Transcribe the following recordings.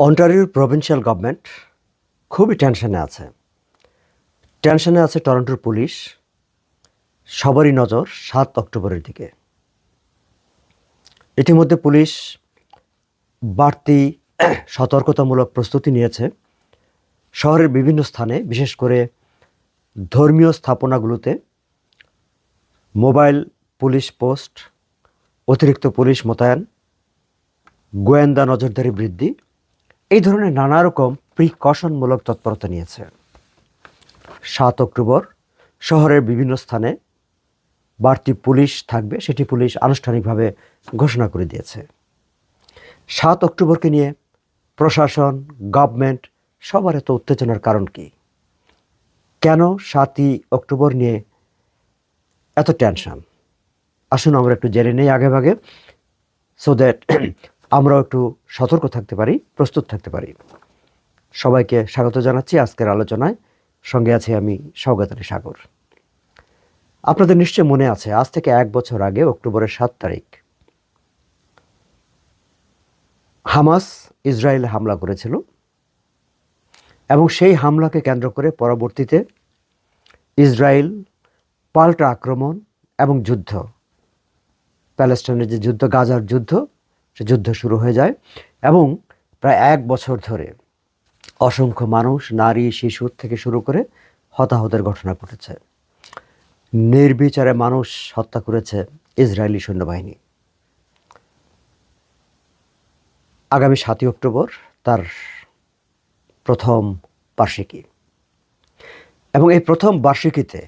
অন্টারিওর provincial government খুবই টেনশনে আছে। টেনশনে আছে টরন্টোর পুলিশ। সবারই নজর সাত অক্টোবরের দিকে। ইতিমধ্যে পুলিশ বাড়তি সতর্কতামূলক প্রস্তুতি নিয়েছে। শহরের বিভিন্ন স্থানে, বিশেষ করে ধর্মীয় স্থাপনাগুলোতে মোবাইল পুলিশ পোস্ট, অতিরিক্ত পুলিশ মোতায়েন, গোয়েন্দা নজরদারি বৃদ্ধি এই ধরনের নানা রকম প্রিকশনমূলক তৎপরতা নিয়েছে। সাত অক্টোবর, শহরের বিভিন্ন স্থানে বাড়তি পুলিশ থাকবে, সেটি পুলিশ আনুষ্ঠানিকভাবে ঘোষণা করে দিয়েছে। সাত অক্টোবরকে নিয়ে প্রশাসন গভর্নমেন্ট সবার এত উত্তেজনার কারণ কি? কেন সাতই অক্টোবর নিয়ে এত টেনশন আসুন আমরা একটু জেনে নেই আগে ভাগে সো দ্যাট আমরাও একটু সতর্ক থাকতে পারি, প্রস্তুত থাকতে পারি। সবাইকে স্বাগত জানাচ্ছি আজকের আলোচনায়। সঙ্গে আছি আমি সৌগত আলী সাগর। আপনাদের নিশ্চয় মনে আছে, আজ থেকে এক বছর আগে অক্টোবরের সাত তারিখ। হামাস ইসরায়েলে হামলা করেছিল এবং সেই হামলাকে কেন্দ্র করে পরবর্তীতে ইসরায়েল পাল্টা আক্রমণ এবং যুদ্ধ, প্যালেস্টাইনের যে যুদ্ধ, গাজার যুদ্ধ সে যুদ্ধ শুরু হয়ে যায় এবং প্রায় এক বছর ধরে অসংখ্য মানুষ, নারী, শিশু থেকে শুরু করে হতাহতের ঘটনা ঘটেছে। নির্বিচারে মানুষ হত্যা করেছে ইসরায়েলি সৈন্যবাহিনী। আগামী সাতই অক্টোবর তার প্রথম বার্ষিকী। এবং এই প্রথম বার্ষিকীতে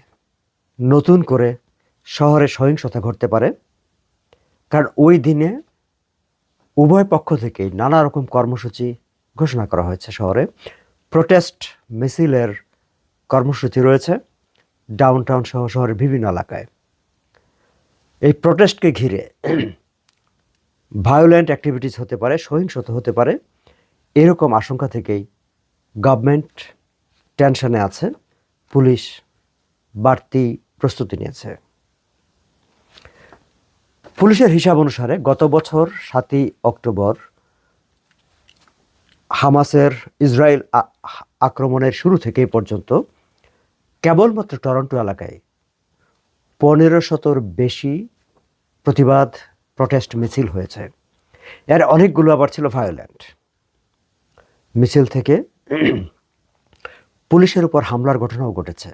নতুন করে শহরে সহিংসতা ঘটতে পারে। কারণ ওই দিনে উভয় পক্ষ থেকেই নানা রকম কর্মসূচি ঘোষণা করা হয়েছে শহরে। প্রোটেস্ট মিছিলের কর্মসূচি রয়েছে ডাউনটাউন সহ শহরের বিভিন্ন এলাকায়। এই প্রোটেস্টকে ঘিরে ভায়োলেন্ট অ্যাক্টিভিটিস হতে পারে, সহিংসতা হতে পারে, এরকম আশঙ্কা থেকেই গভর্নমেন্ট টেনশনে আছে, পুলিশ বাড়তি প্রস্তুতি নিয়েছে। পুলিশের হিসাব অনুসারে গত বছর সাতই অক্টোবর হামাসের ইসরায়েল আক্রমণের শুরু থেকে পর্যন্ত কেবলমাত্র টরন্টো এলাকায় পনেরো শতর বেশি প্রতিবাদ প্রটেস্ট মিছিল হয়েছে। এর অনেকগুলো আবার ছিল ভায়োলেন্ট মিছিল থেকে পুলিশের উপর হামলার ঘটনাও ঘটেছে।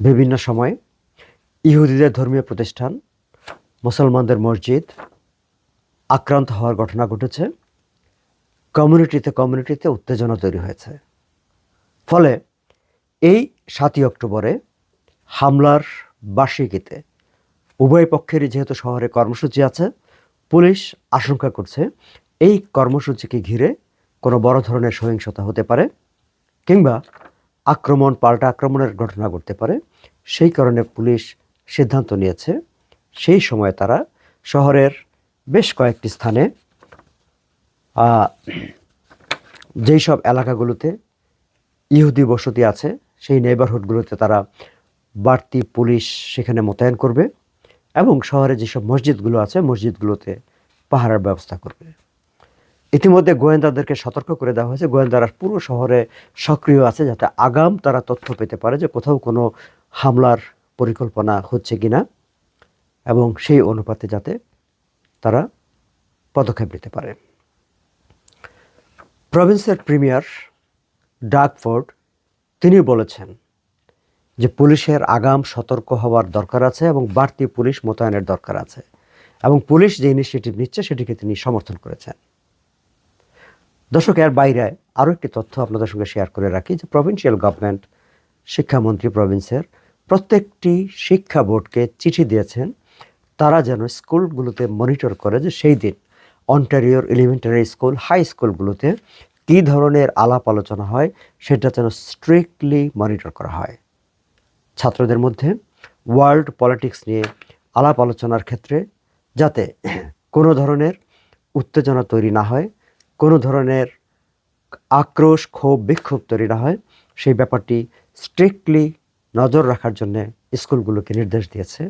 বিভিন্ন সময় ইহুদিদের ধর্মীয় প্রতিষ্ঠান মুসলমানদের মসজিদ আক্রান্ত হওয়ার ঘটনা ঘটেছে। কমিউনিটিতে কমিউনিটিতে উত্তেজনা তৈরি হয়েছে। ফলে এই সাতই অক্টোবরে হামলার বার্ষিকীতে উভয় পক্ষেরই যেহেতু শহরে কর্মসূচি আছে, পুলিশ আশঙ্কা করছে এই কর্মসূচিকে ঘিরে কোনো বড় ধরনের সহিংসতা হতে পারে কিংবা আক্রমণ, পাল্টা আক্রমণের ঘটনা ঘটতে পারে। সেই কারণে পুলিশ সিদ্ধান্ত নিয়েছে সেই সময় তারা শহরের বেশ কয়েকটি স্থানে যেই সব এলাকাগুলোতে ইহুদি বসতি আছে, সেই নেবারহুডগুলোতে তারা বাড়তি পুলিশ সেখানে মোতায়েন করবে এবং শহরে যেসব মসজিদগুলো আছে, মসজিদগুলোতে পাহারার ব্যবস্থা করবে। ইতিমধ্যে গোয়েন্দাদেরকে সতর্ক করে দেওয়া হয়েছে। গোয়েন্দারা পুরো শহরে সক্রিয় আছে যাতে আগাম তারা তথ্য পেতে পারে যে কোথাও কোনো হামলার পরিকল্পনা হচ্ছে কিনা। এবং সেই অনুপাতে যাতে তারা পদক্ষেপ নিতে পারে। প্রভিন্সের প্রিমিয়ার ডাকফোর্ড তিনি বলেছেন যে পুলিশের আগাম সতর্ক হওয়ার দরকার আছে এবং বাড়তি পুলিশ মোতায়েনের দরকার আছে এবং পুলিশ যে ইনিশিয়েটিভ নিচ্ছে সেটিকে তিনি সমর্থন করেছেন। দর্শক, এর বাইরে আরও একটি তথ্য আপনাদের সঙ্গে শেয়ার করে রাখি যে প্রভিন্সিয়াল গভর্নমেন্ট শিক্ষামন্ত্রী প্রভিন্সের প্রত্যেকটি শিক্ষা বোর্ডকে চিঠি দিয়েছেন তারা যেন স্কুলগুলোতে মনিটর করে যে সেই দিন অন্টারিওর এলিমেন্টারি স্কুল, হাই স্কুলগুলোতে কী ধরনের আলাপ আলোচনা হয় সেটা যেন স্ট্রিক্টলি মনিটর করা হয়। ছাত্রদের মধ্যে ওয়ার্ল্ড পলিটিক্স নিয়ে আলাপ আলোচনার ক্ষেত্রে যাতে কোনো ধরনের উত্তেজনা তৈরি না হয়, কোনো ধরনের আক্রোশ, ক্ষোভ, বিক্ষোভ তৈরি না হয়, সেই ব্যাপারটি স্ট্রিক্টলি নজর রাখার জন্যে স্কুলগুলোকে নির্দেশ দিয়েছে।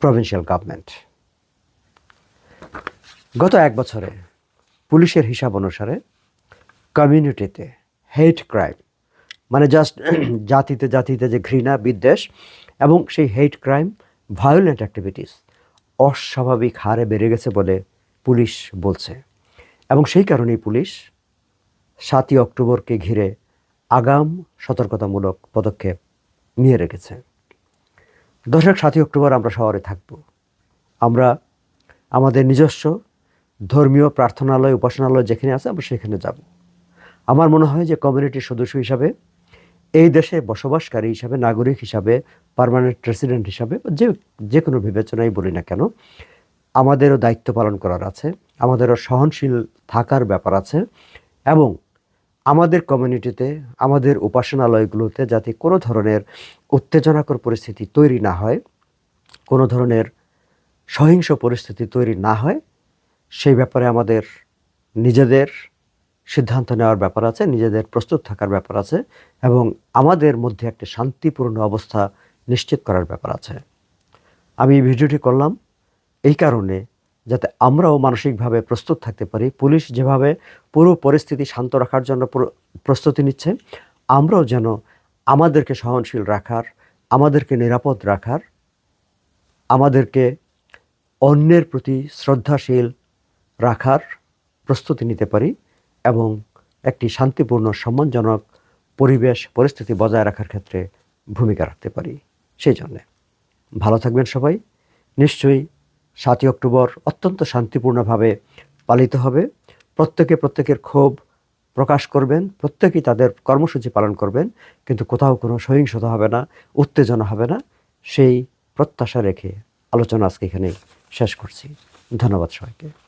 প্রভিন্সিয়াল গভর্নমেন্ট গত এক বছরে পুলিশের হিসাব অনুসারে কমিউনিটিতে হেট ক্রাইম মানে জাস্ট জাতিতে জাতিতে যে ঘৃণা, বিদ্বেষ এবং সেই হেট ক্রাইম ভায়োলেন্ট অ্যাক্টিভিটিস অস্বাভাবিক হারে বেড়ে গেছে বলে পুলিশ বলছে। এবং সেই কারণেই পুলিশ সাতই অক্টোবরকে ঘিরে আগাম সতর্কতামূলক পদক্ষেপ নিয়ে রেখেছে। দর্শক, সাতই অক্টোবর আমরা শহরে থাকব। আমরা আমাদের নিজস্ব ধর্মীয় প্রার্থনালয়, উপাসনালয় যেখানে আছে, আমরা সেখানে যাব। আমার মনে হয় যে কমিউনিটির সদস্য হিসাবে, এই দেশে বসবাসকারী হিসাবে, নাগরিক হিসাবে, পার্মানেন্ট রেসিডেন্ট হিসাবে যে যে কোনো বিবেচনাই বলি না কেন, আমাদেরও দায়িত্ব পালন করার আছে, আমাদেরও সহনশীল থাকার ব্যাপার আছে এবং আমাদের কমিউনিটিতে, আমাদের উপাসনালয়গুলোতে যাতে কোনো ধরনের উত্তেজনাকর পরিস্থিতি তৈরি না হয়, কোনো ধরনের সহিংস পরিস্থিতি তৈরি না হয়, সেই ব্যাপারে আমাদের নিজেদের সিদ্ধান্ত নেওয়ার ব্যাপার আছে, নিজেদের প্রস্তুত থাকার ব্যাপার আছে এবং আমাদের মধ্যে একটা শান্তিপূর্ণ অবস্থা নিশ্চিত করার ব্যাপার আছে। আমি এই ভিডিওটি করলাম এই কারণে যাতে আমরাও মানসিকভাবে প্রস্তুত থাকতে পারি। পুলিশ যেভাবে পুরো পরিস্থিতি শান্ত রাখার জন্য প্রস্তুতি নিচ্ছে, আমরাও যেন আমাদেরকে সহনশীল রাখার, আমাদেরকে নিরাপদ রাখার, আমাদেরকে অন্যের প্রতি শ্রদ্ধাশীল রাখার প্রস্তুতি নিতে পারি এবং একটি শান্তিপূর্ণ, সম্মানজনক পরিবেশ, পরিস্থিতি বজায় রাখার ক্ষেত্রে ভূমিকা রাখতে পারি। সেই জন্যে ভালো থাকবেন সবাই। নিশ্চয়ই সাতই অক্টোবর অত্যন্ত শান্তিপূর্ণভাবে পালিত হবে। প্রত্যেকে প্রত্যেকের ক্ষোভ প্রকাশ করবেন, প্রত্যেকেই তাদের কর্মসূচি পালন করবেন, কিন্তু কোথাও কোনো সহিংসতা হবে না, উত্তেজনা হবে না। সেই প্রত্যাশা রেখে আলোচনা আজকে এখানে শেষ করছি। ধন্যবাদ সবাইকে।